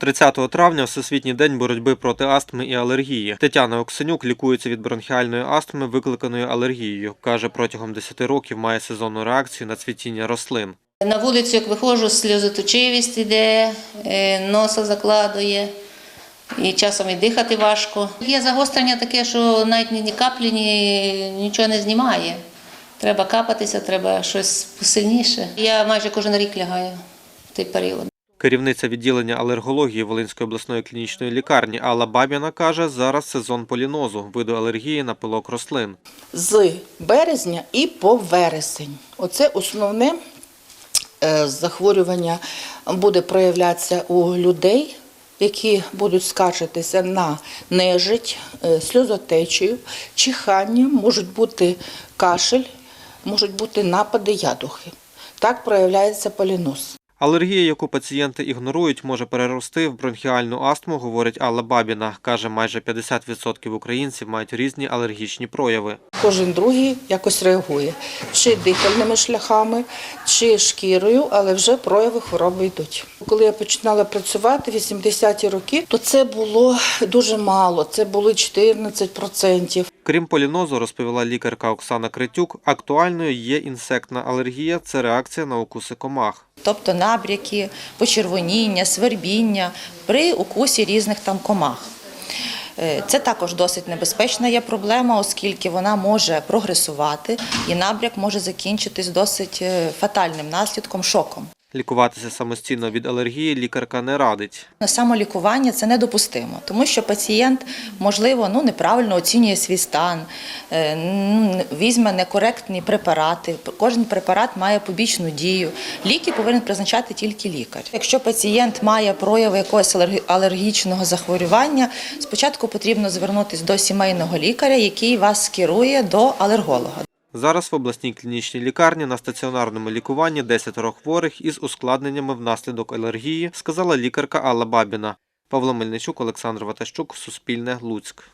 30 травня Всесвітній день боротьби проти астми і алергії. Тетяна Оксенюк лікується від бронхіальної астми, викликаної алергією. Каже, протягом 10 років має сезонну реакцію на цвітіння рослин. На вулицю, як виходжу, сльозоточивість іде, е, носа закладує, і часом і дихати важко. Є загострення таке, що навіть ні каплі, ні, нічого не знімає. Треба капатися, треба щось посильніше. Я майже кожен рік лягаю в той період. Керівниця відділення алергології Волинської обласної клінічної лікарні Алла Бабіна каже, зараз сезон полінозу, виду алергії на пилок рослин. з березня і по вересень. Оце основне е, захворювання буде проявлятися у людей, які будуть скаржитися на нежить, е, сльозотечію, чихання, можуть бути кашель, можуть бути напади ядухи. Так проявляється поліноз. Алергія, яку пацієнти ігнорують, може перерости в бронхіальну астму, говорить Алла Бабіна. Каже, майже 50% українців мають різні алергічні прояви. Кожен другий якось реагує, чи дихальними шляхами, чи шкірою, але вже прояви хвороби йдуть. Коли я починала працювати в 80-ті роки, то це було дуже мало, це було 14%. Крім полінозу, розповіла лікарка Оксана Критюк, актуальною є інсектна алергія – це реакція на укуси комах. Тобто набряки, почервоніння, свербіння при укусі різних там комах. Е, Це також досить небезпечна є проблема, оскільки вона може прогресувати і набряк може закінчитись досить е, фатальним наслідком, шоком. Лікуватися самостійно від алергії лікарка не радить. Самолікування це недопустимо, тому що пацієнт, можливо, ну неправильно оцінює свій стан, е, ну, візьме некоректні препарати. Кожен препарат має побічну дію. Ліки повинен призначати тільки лікар. Якщо пацієнт має прояви якогось алергі- алергічного захворювання, спочатку потрібно звернутися до сімейного лікаря, який вас скерує до алерголога. Зараз в обласній клінічній лікарні на стаціонарному лікуванні 10 хворих із ускладненнями внаслідок алергії, сказала лікарка Алла Бабіна. Павло Мельничук, Олександр Ватащук, Суспільне, Луцьк.